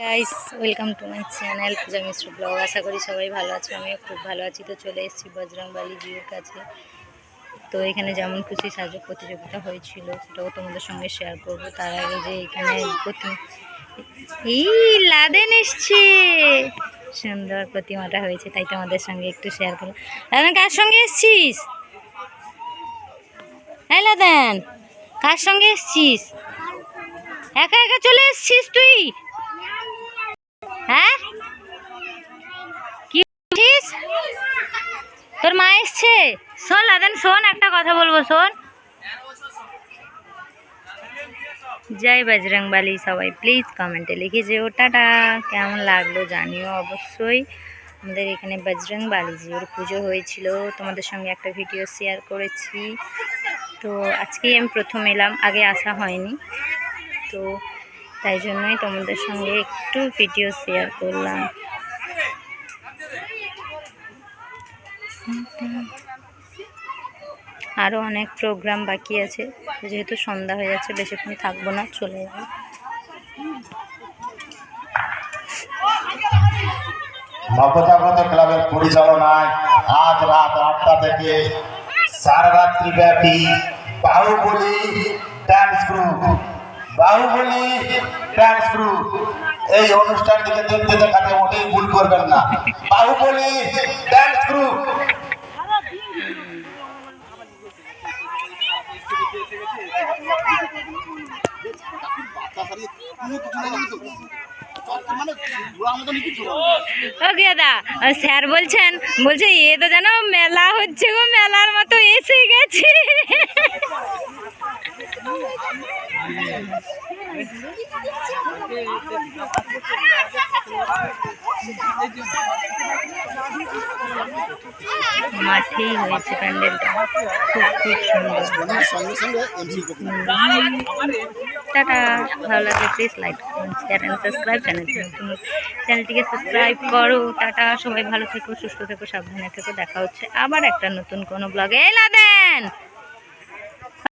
Guys welcome to my channel Puja Mishra blog আশা করি সবাই ভালো আছো, আমিও খুব ভালো আছি। তো চলে এসেছি বজরংবালি জিওর কাছে। তো এখানে যেমন খুশি সাজো প্রতিযোগিতা হয়েছিল, সেটাও তোমাদের সঙ্গে শেয়ার করব। তার আগে যে এখানে লাদেন এসছে। সুন্দর প্রতিমাটা হয়েছে, তাই তোমাদের সঙ্গে একটু শেয়ার করলাম লাদেন, কার সঙ্গে এসছিস? হ্যাঁ লাদেন, কার সঙ্গে এসছিস? একা একা চলে এসছিস তুই? হ্যাঁ? কি বলছিস? তোর মা এসছে? শোন লাদেন শোন, একটা কথা বলব, শোন। জয় বজরংবালি সবাই প্লিজ কমেন্টে লিখে যেও, টাটা। কেমন লাগল জানিও অবশ্যই। আমাদের এখানে বজরংবালিজির পুজো হয়েছিল, তোমাদের সঙ্গে একটা ভিডিও শেয়ার করেছি। তো আজকেই আমি প্রথম এলাম, আগে আসা হয়নি। তো তাই জন্যই তোমাদের সঙ্গে একটু ভিডিও শেয়ার করলাম। আরও অনেক প্রোগ্রাম বাকি আছে। যেহেতু সন্ধ্যা হয়ে যাচ্ছে, বেশিক্ষণ থাকব না, চলে যাব। নবজাগত ক্লাবের পরিচালনায় আজ রাত আটটা থেকে সারা রাত্রি ব্যাপী Baahubali dance group Baahubali dance group এই দেখতে দেখাতে মোটেই ভুল করবেন না। বাহুবলী গ্রুপ স্যার বলছেন, বলছে, এ তো যেন মেলা হচ্ছে গো, মেলার মতো এসে গেছে। মাঠেই হয়েছে প্যান্ডেলটা। খুব খুব সুন্দর। টাটা, ভালো লাগে please like share and subscribe channel চ্যানেলটিকে সাবস্ক্রাইব করো। টাটা, সবাই ভালো থেকো, সুস্থ থেকো, সাবধানে থেকো। দেখা হচ্ছে আবার একটা নতুন কোনো ব্লগে এই লাদেন